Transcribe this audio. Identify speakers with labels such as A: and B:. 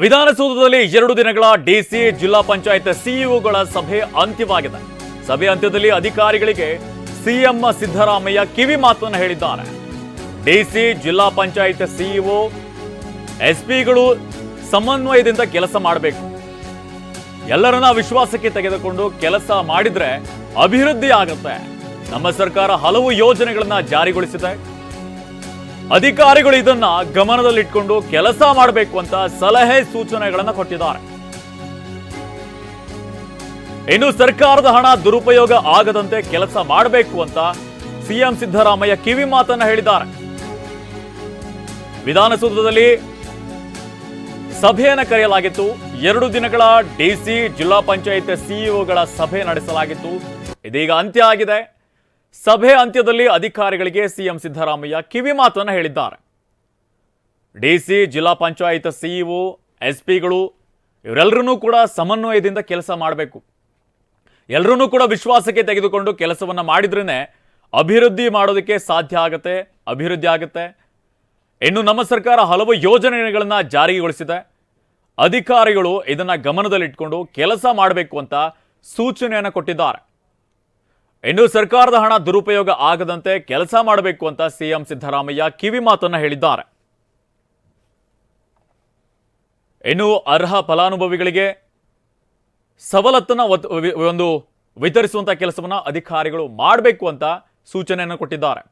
A: ವಿಧಾನಸೌಧದಲ್ಲಿ ಎರಡು ದಿನಗಳ ಡಿಸಿ ಜಿಲ್ಲಾ ಪಂಚಾಯತ್ ಸಿಇಒಗಳ ಸಭೆ ಅಂತ್ಯವಾಗಿದೆ. ಸಭೆ ಅಂತ್ಯದಲ್ಲಿ ಅಧಿಕಾರಿಗಳಿಗೆ ಸಿಎಂ ಸಿದ್ದರಾಮಯ್ಯ ಕಿವಿ ಮಾತನ್ನು ಹೇಳಿದ್ದಾರೆ. ಡಿಸಿ ಜಿಲ್ಲಾ ಪಂಚಾಯತ್ ಸಿಇಒ ಎಸ್ಪಿಗಳು ಸಮನ್ವಯದಿಂದ ಕೆಲಸ ಮಾಡಬೇಕು. ಎಲ್ಲರನ್ನ ವಿಶ್ವಾಸಕ್ಕೆ ತೆಗೆದುಕೊಂಡು ಕೆಲಸ ಮಾಡಿದ್ರೆ ಅಭಿವೃದ್ಧಿ ಆಗುತ್ತೆ ನಮ್ಮ ಸರ್ಕಾರ ಹಲವು ಯೋಜನೆಗಳನ್ನ ಜಾರಿಗೊಳಿಸಿದೆ. ಅಧಿಕಾರಿಗಳು ಇದನ್ನ ಗಮನದಲ್ಲಿಟ್ಕೊಂಡು ಕೆಲಸ ಮಾಡಬೇಕು ಅಂತ ಸಲಹೆ ಸೂಚನೆಗಳನ್ನ ಕೊಟ್ಟಿದ್ದಾರೆ. ಇನ್ನು ಸರ್ಕಾರದ ಹಣ ದುರುಪಯೋಗ ಆಗದಂತೆ ಕೆಲಸ ಮಾಡಬೇಕು ಅಂತ ಸಿಎಂ ಸಿದ್ದರಾಮಯ್ಯ ಕಿವಿ ಮಾತನ್ನ ಹೇಳಿದ್ದಾರೆ. ವಿಧಾನಸೌಧದಲ್ಲಿ ಸಭೆಯನ್ನು ಕರೆಯಲಾಗಿತ್ತು. ಎರಡು ದಿನಗಳ ಡಿಸಿ ಜಿಲ್ಲಾ ಪಂಚಾಯತ್ ಸಿಇಒಗಳ ಸಭೆ ನಡೆಸಲಾಗಿತ್ತು. ಇದೀಗ ಅಂತ್ಯ ಆಗಿದೆ. ಸಭೆ ಅಂತ್ಯದಲ್ಲಿ ಅಧಿಕಾರಿಗಳಿಗೆ ಸಿಎಂ ಸಿದ್ದರಾಮಯ್ಯ ಕಿವಿ ಹೇಳಿದ್ದಾರೆ. ಡಿಸಿ ಜಿಲ್ಲಾ ಪಂಚಾಯತ್ ಸಿಇಒ ಎಸ್ಪಿಗಳು ಇವರೆಲ್ಲರೂ ಕೂಡ ಸಮನ್ವಯದಿಂದ ಕೆಲಸ ಮಾಡಬೇಕು. ಎಲ್ಲರೂ ಕೂಡ ವಿಶ್ವಾಸಕ್ಕೆ ತೆಗೆದುಕೊಂಡು ಕೆಲಸವನ್ನ ಮಾಡಿದ್ರೇನೆ ಅಭಿವೃದ್ಧಿ ಮಾಡೋದಕ್ಕೆ ಸಾಧ್ಯ ಆಗುತ್ತೆ, ಅಭಿವೃದ್ಧಿ ಆಗುತ್ತೆ. ಇನ್ನು ನಮ್ಮ ಸರ್ಕಾರ ಹಲವು ಯೋಜನೆಗಳನ್ನ ಜಾರಿಗೊಳಿಸಿದೆ. ಅಧಿಕಾರಿಗಳು ಇದನ್ನ ಗಮನದಲ್ಲಿಟ್ಕೊಂಡು ಕೆಲಸ ಮಾಡಬೇಕು ಅಂತ ಸೂಚನೆಯನ್ನು ಕೊಟ್ಟಿದ್ದಾರೆ. ಇನ್ನು ಸರ್ಕಾರದ ಹಣ ದುರುಪಯೋಗ ಆಗದಂತೆ ಕೆಲಸ ಮಾಡಬೇಕು ಅಂತ ಸಿಎಂ ಸಿದ್ದರಾಮಯ್ಯ ಕಿವಿ ಮಾತನ್ನ ಹೇಳಿದ್ದಾರೆ. ಇನ್ನು ಅರ್ಹ ಫಲಾನುಭವಿಗಳಿಗೆ ಸವಲತ್ತನ್ನ ಒಂದು ವಿತರಿಸುವಂತ ಕೆಲಸವನ್ನ ಅಧಿಕಾರಿಗಳು ಮಾಡಬೇಕು ಅಂತ ಸೂಚನೆಯನ್ನು ಕೊಟ್ಟಿದ್ದಾರೆ.